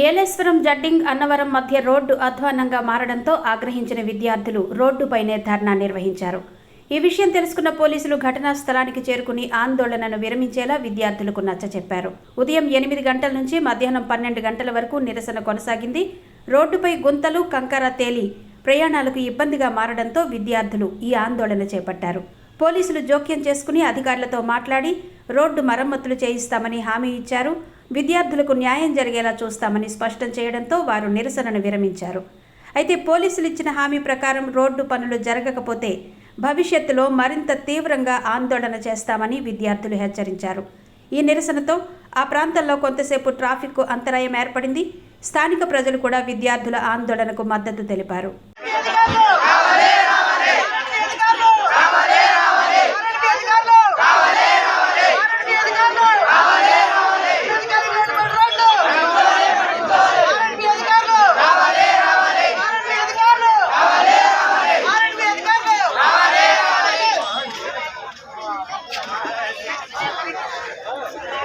ఏలేశ్వరం జడ్డింగ్ అన్నవరం మధ్య రోడ్డు అధ్వాన్నంగా మారడంతో ఆగ్రహించిన విద్యార్థులు రోడ్డుపైనే ధర్నా నిర్వహించారు. ఈ విషయం తెలుసుకున్న పోలీసులు ఘటనా స్థలానికి చేరుకుని ఆందోళనను విరమించేలా విద్యార్థులకు నచ్చచెప్పారు ఉదయం ఎనిమిది గంటల నుంచి మధ్యాహ్నం పన్నెండు గంటల వరకు నిరసన కొనసాగింది. రోడ్డుపై గుంతలు కంకర తేలి ప్రయాణాలకు ఇబ్బందిగా మారడంతో విద్యార్థులు ఈ ఆందోళన చేపట్టారు. పోలీసులు జోక్యం చేసుకుని అధికారులతో మాట్లాడి రోడ్డు మరమ్మతులు చేయిస్తామని హామీ ఇచ్చారు. విద్యార్థులకు న్యాయం జరిగేలా చూస్తామని స్పష్టం చేయడంతో వారు నిరసనను విరమించారు. అయితే పోలీసులు ఇచ్చిన హామీ ప్రకారం రోడ్డు పనులు జరగకపోతే భవిష్యత్తులో మరింత తీవ్రంగా ఆందోళన చేస్తామని విద్యార్థులు హెచ్చరించారు. ఈ నిరసనతో ఆ ప్రాంతంలో కొంతసేపు ట్రాఫిక్కు అంతరాయం ఏర్పడింది. స్థానిక ప్రజలు కూడా విద్యార్థుల ఆందోళనకు మద్దతు తెలిపారు.